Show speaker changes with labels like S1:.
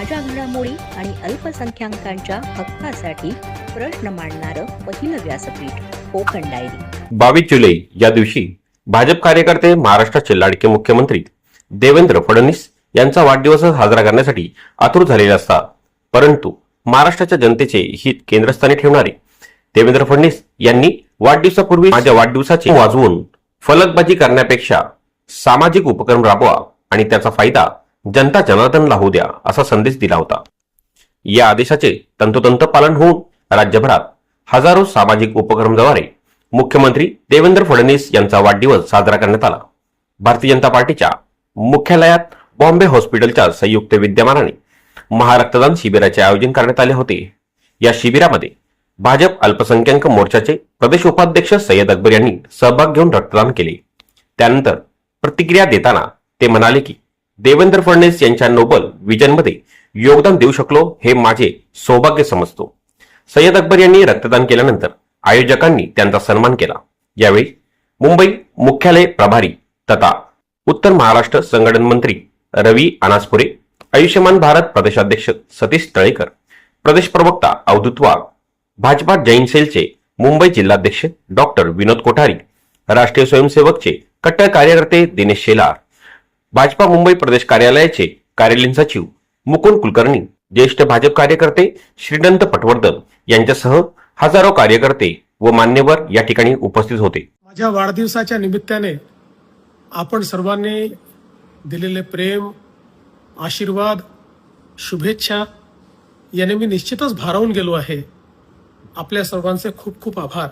S1: ताज्या घडामोडी आणि अल्पसंख्याकांच्या हक्कासाठी प्रश्न मांडणारं पहिलं व्यासपीठ कोकण डायरी.
S2: बावीस जुलै या दिवशी भाजप कार्यकर्ते महाराष्ट्राचे लाडके मुख्यमंत्री देवेंद्र फडणवीस यांचा वाढदिवस साजरा करण्यासाठी आतुर झालेले असता. परंतु महाराष्ट्राच्या जनतेचे हित केंद्रस्थानी ठेवणारे देवेंद्र फडणवीस यांनी वाढदिवसापूर्वी माझ्या वाढदिवसाचे वाजवून फलकबाजी करण्यापेक्षा सामाजिक उपक्रम राबवा आणि त्याचा फायदा जनता जनार्दनला होऊ द्या असा संदेश दिला होता. या आदेशाचे तंतोतंत पालन होऊन राज्यभरात हजारो सामाजिक उपक्रमाद्वारे मुख्यमंत्री देवेंद्र फडणवीस यांचा वाढदिवस साजरा करण्यात आला. भारतीय जनता पार्टीच्या मुख्यालयात बॉम्बे हॉस्पिटलच्या संयुक्त विद्यमानाने महारक्तदान शिबिराचे आयोजन करण्यात आले होते. या शिबिरामध्ये भाजप अल्पसंख्याक मोर्चाचे प्रदेश उपाध्यक्ष सय्यद अकबर यांनी सहभाग घेऊन रक्तदान केले. त्यानंतर प्रतिक्रिया देताना ते म्हणाले की देवेंद्र फडणवीस यांच्या नोबल विजनमध्ये योगदान देऊ शकलो हे माझे सौभाग्य समजतो. सय्यद अकबर यांनी रक्तदान केल्यानंतर आयोजकांनी त्यांचा सन्मान केला. यावेळी मुंबई मुख्यालय प्रभारी तथा उत्तर महाराष्ट्र संघटन मंत्री रवी अनासपुरे आयुष्यमान भारत प्रदेशाध्यक्ष सतीश तळेकर प्रदेश प्रवक्ता अवधूत वाघ भाजपा जैन सेलचे मुंबई जिल्हाध्यक्ष डॉक्टर विनोद कोठारी राष्ट्रीय स्वयंसेवकचे कट्टर कार्यकर्ते दिनेश शेलार भाजपा मुंबई प्रदेश कार्यालयाचे कार्यालयीन सचिव मुकुंद कुलकर्णी ज्येष्ठ भाजप कार्यकर्ते श्रीदंत पटवर्धन यांच्यासह हजारो कार्यकर्ते व मान्यवर या ठिकाणी उपस्थित होते.
S3: माझ्या वाढदिवसाच्या निमित्ताने आपण सर्वांनी दिलेले प्रेम आशीर्वाद शुभेच्छा याने मी निश्चितच भारावून गेलो आहे. आपल्या सर्वांचे खूप खूप आभार.